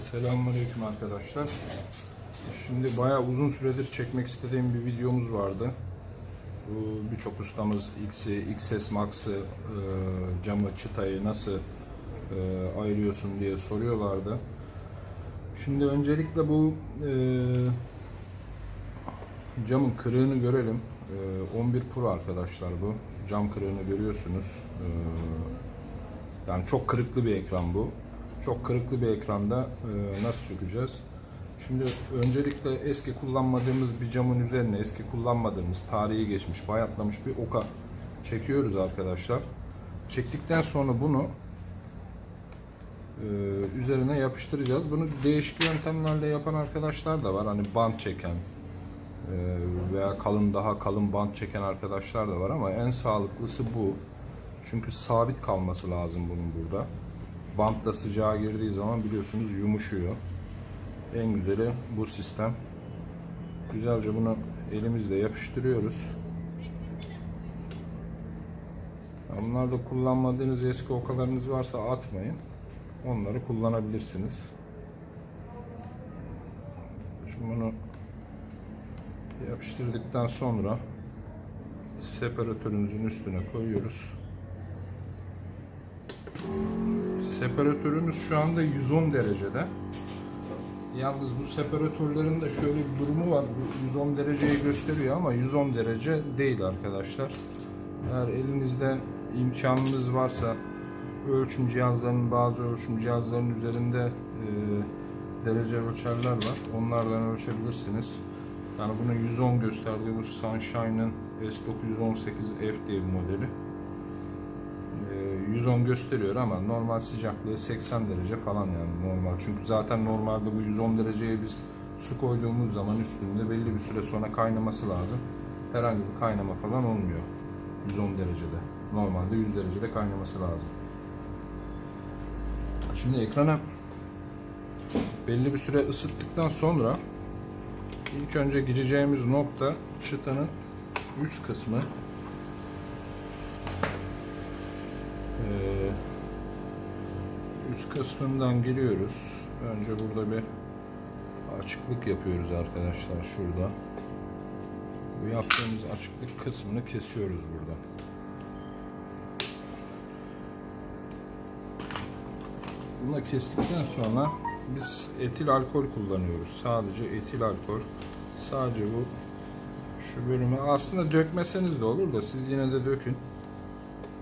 Selamünaleyküm arkadaşlar. Şimdi bayağı uzun süredir çekmek istediğim bir videomuz vardı. Birçok ustamız X'i, XS Max'ı, e, camı, çıtayı nasıl e, ayırıyorsun diye soruyorlardı. Şimdi öncelikle bu e, camın kırığını görelim. E, 11 Pro arkadaşlar bu. Cam kırığını görüyorsunuz. Yani çok kırıklı bir ekran bu. Çok kırıklı bir ekranda e, nasıl sökeceğiz? Şimdi öncelikle eski kullanmadığımız bir camın üzerine eski kullanmadığımız tarihi geçmiş, bayatlamış bir oka çekiyoruz arkadaşlar. Çektikten sonra bunu e, üzerine yapıştıracağız. Bunu değişik yöntemlerle yapan arkadaşlar da var. Hani bant çeken e, veya kalın daha kalın bant çeken arkadaşlar da var ama en sağlıklısı bu. Çünkü sabit kalması lazım bunun burada. Bant da sıcağa girdiği zaman biliyorsunuz yumuşuyor. En güzeli bu sistem. Güzelce bunu elimizle yapıştırıyoruz. Bunlarda kullanmadığınız eski okalarınız varsa atmayın. Onları kullanabilirsiniz. Şimdi bunu yapıştırdıktan sonra separatörümüzün üstüne koyuyoruz. Separatörümüz şu anda 110 derecede. Yalnız bu separatörlerin de şöyle bir durumu var. Bu 110 dereceyi gösteriyor ama 110 derece değil arkadaşlar. Eğer elinizde imkanınız varsa ölçüm cihazlarının bazı ölçüm cihazlarının üzerinde e, derece ölçerler var. Onlardan ölçebilirsiniz. Yani bunun 110 gösterdiği bu Sunshine'ın S918F diye bir modeli. 110 gösteriyor ama normal sıcaklığı 80 derece falan yani normal. Çünkü zaten normalde bu 110 dereceye biz su koyduğumuz zaman üstünde belli bir süre sonra kaynaması lazım. Herhangi bir kaynama falan olmuyor 110 derecede. Normalde 100 derecede kaynaması lazım. Şimdi ekrana belli bir süre ısıttıktan sonra ilk önce gireceğimiz nokta çıtanın üst kısmı Ee, üst kısmından giriyoruz. Önce burada bir açıklık yapıyoruz arkadaşlar şurada. Bu yaptığımız açıklık kısmını kesiyoruz burada. Bunu kestikten sonra biz etil alkol kullanıyoruz. Sadece etil alkol. Sadece bu şu bölümü aslında dökmeseniz de olur da siz yine de dökün.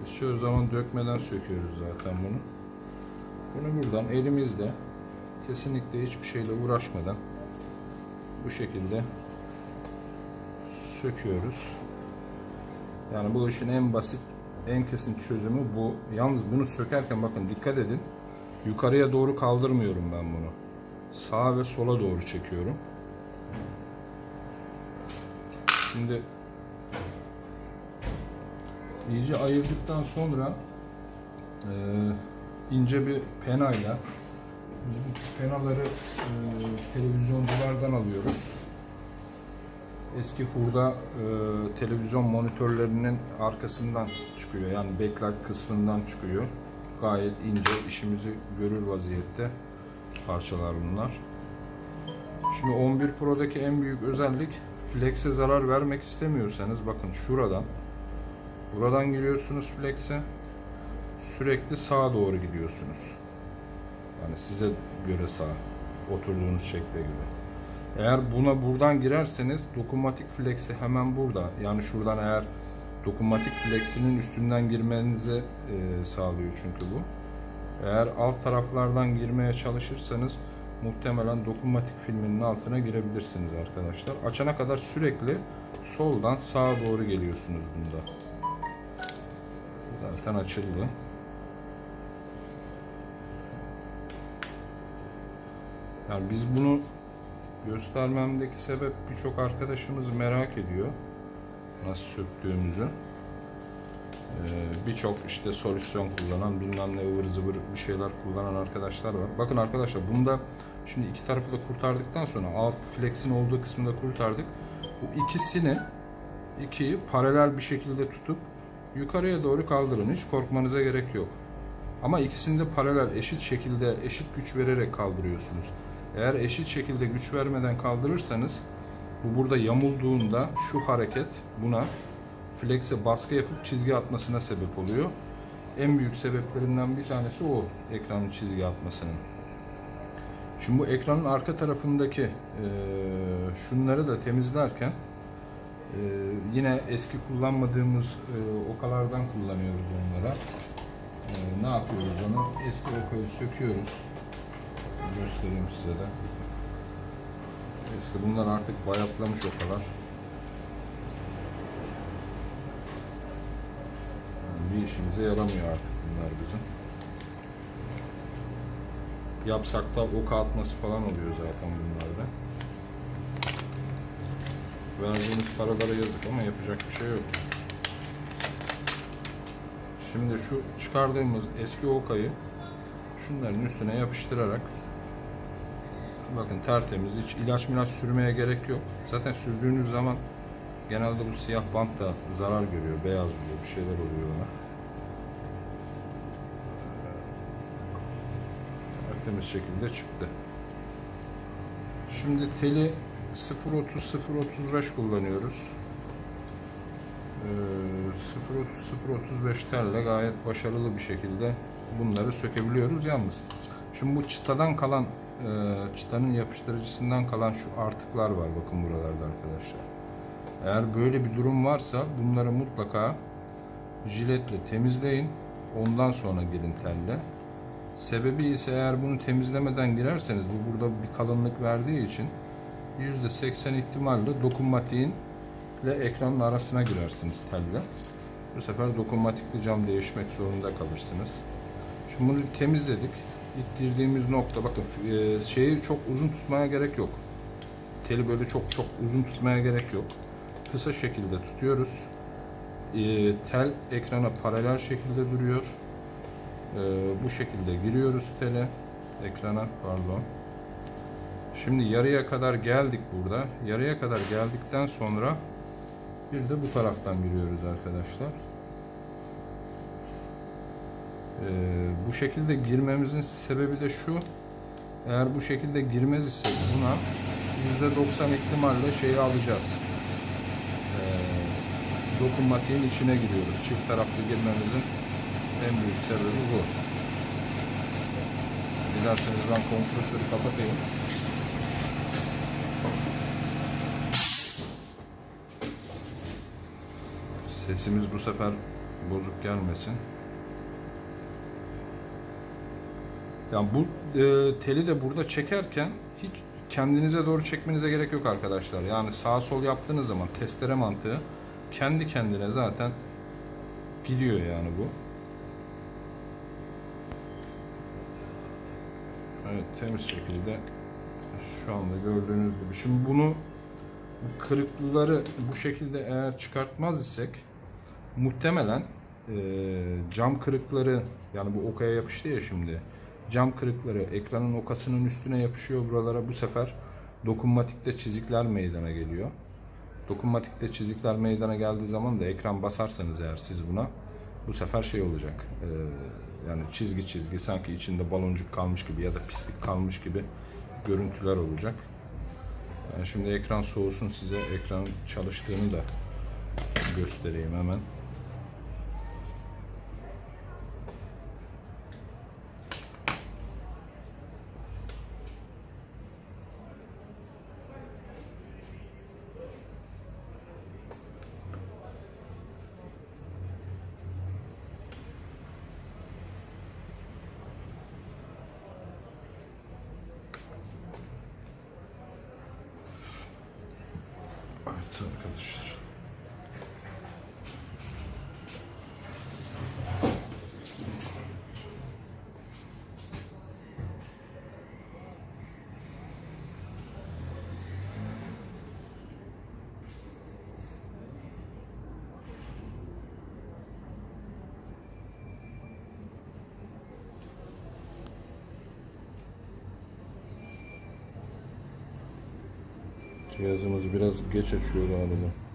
Biz çoğu zaman dökmeden söküyoruz zaten bunu. Bunu buradan elimizle kesinlikle hiçbir şeyle uğraşmadan bu şekilde söküyoruz. Yani bu işin en basit, en kesin çözümü bu. Yalnız bunu sökerken bakın dikkat edin. Yukarıya doğru kaldırmıyorum ben bunu. Sağa ve sola doğru çekiyorum. Şimdi iyice ayırdıktan sonra e, ince bir penayla biz bu penaları e, televizyonculardan alıyoruz. Eski hurda e, televizyon monitörlerinin arkasından çıkıyor. Yani backlight kısmından çıkıyor. Gayet ince işimizi görür vaziyette parçalar bunlar. Şimdi 11 Pro'daki en büyük özellik flex'e zarar vermek istemiyorsanız bakın şuradan Buradan giriyorsunuz flex'e. Sürekli sağa doğru gidiyorsunuz. Yani size göre sağ. Oturduğunuz şekle göre. Eğer buna buradan girerseniz dokunmatik flex'i hemen burada. Yani şuradan eğer dokunmatik flex'inin üstünden girmenizi e, sağlıyor çünkü bu. Eğer alt taraflardan girmeye çalışırsanız muhtemelen dokunmatik filminin altına girebilirsiniz arkadaşlar. Açana kadar sürekli soldan sağa doğru geliyorsunuz bunda. Zaten açıldı. Yani biz bunu göstermemdeki sebep birçok arkadaşımız merak ediyor. Nasıl söktüğümüzü. Ee, birçok işte solüsyon kullanan bilmem ne ıvır zıvır bir şeyler kullanan arkadaşlar var. Bakın arkadaşlar bunda şimdi iki tarafı da kurtardıktan sonra alt flex'in olduğu kısmını da kurtardık. Bu ikisini ikiyi paralel bir şekilde tutup yukarıya doğru kaldırın. Hiç korkmanıza gerek yok. Ama ikisini de paralel, eşit şekilde, eşit güç vererek kaldırıyorsunuz. Eğer eşit şekilde güç vermeden kaldırırsanız bu burada yamulduğunda şu hareket buna flex'e baskı yapıp çizgi atmasına sebep oluyor. En büyük sebeplerinden bir tanesi o ekranın çizgi atmasının. Şimdi bu ekranın arka tarafındaki eee, şunları da temizlerken eee, yine eski kullanmadığımız eee, okalardan kullanıyoruz onlara. Eee, ne yapıyoruz onu? Eski okayı söküyoruz. Göstereyim size de. Eski bunlar artık bayatlamış okalar. Yani bir işimize yaramıyor artık bunlar bizim. Yapsak da oka atması falan oluyor zaten bunlarda. Verdiğimiz paralara yazık ama yapacak bir şey yok. Şimdi şu çıkardığımız eski okayı şunların üstüne yapıştırarak bakın tertemiz hiç ilaç milaç sürmeye gerek yok. Zaten sürdüğünüz zaman genelde bu siyah bant da zarar görüyor, beyaz oluyor, bir şeyler oluyor ona. Tertemiz şekilde çıktı. Şimdi teli 0.30-0.35 kullanıyoruz. Ee, 0.30-0.35 telle gayet başarılı bir şekilde bunları sökebiliyoruz yalnız. Şimdi bu çıtadan kalan e, çıtanın yapıştırıcısından kalan şu artıklar var bakın buralarda arkadaşlar. Eğer böyle bir durum varsa bunları mutlaka jiletle temizleyin. Ondan sonra girin telle. Sebebi ise eğer bunu temizlemeden girerseniz bu burada bir kalınlık verdiği için %80 ihtimalle dokunmatiğin ile ekranın arasına girersiniz telle. Bu sefer dokunmatikli cam değişmek zorunda kalırsınız. Şimdi bunu temizledik. İlk girdiğimiz nokta bakın e, şeyi çok uzun tutmaya gerek yok. Teli böyle çok çok uzun tutmaya gerek yok. Kısa şekilde tutuyoruz. E, tel ekrana paralel şekilde duruyor. E, bu şekilde giriyoruz tele ekrana pardon. Şimdi yarıya kadar geldik burada. Yarıya kadar geldikten sonra bir de bu taraftan giriyoruz arkadaşlar. Ee, bu şekilde girmemizin sebebi de şu. Eğer bu şekilde girmez isek buna %90 ihtimalle şeyi alacağız. Ee, dokunmatiğin içine giriyoruz. Çift taraflı girmemizin en büyük sebebi bu. Dilerseniz ben kompresörü kapatayım. Sesimiz bu sefer bozuk gelmesin. Yani bu e, teli de burada çekerken hiç kendinize doğru çekmenize gerek yok arkadaşlar. Yani sağ sol yaptığınız zaman testere mantığı kendi kendine zaten gidiyor yani bu. Evet temiz şekilde şu anda gördüğünüz gibi. Şimdi bunu bu kırıklıları bu şekilde eğer çıkartmaz isek muhtemelen e, cam kırıkları yani bu okaya yapıştı ya şimdi cam kırıkları ekranın okasının üstüne yapışıyor buralara bu sefer dokunmatikte çizikler meydana geliyor. Dokunmatikte çizikler meydana geldiği zaman da ekran basarsanız eğer siz buna bu sefer şey olacak. e, yani çizgi çizgi sanki içinde baloncuk kalmış gibi ya da pislik kalmış gibi görüntüler olacak. Ben şimdi ekran soğusun size ekranın çalıştığını da göstereyim hemen. Arkadaşlar. Cihazımız biraz geç açıyor galiba.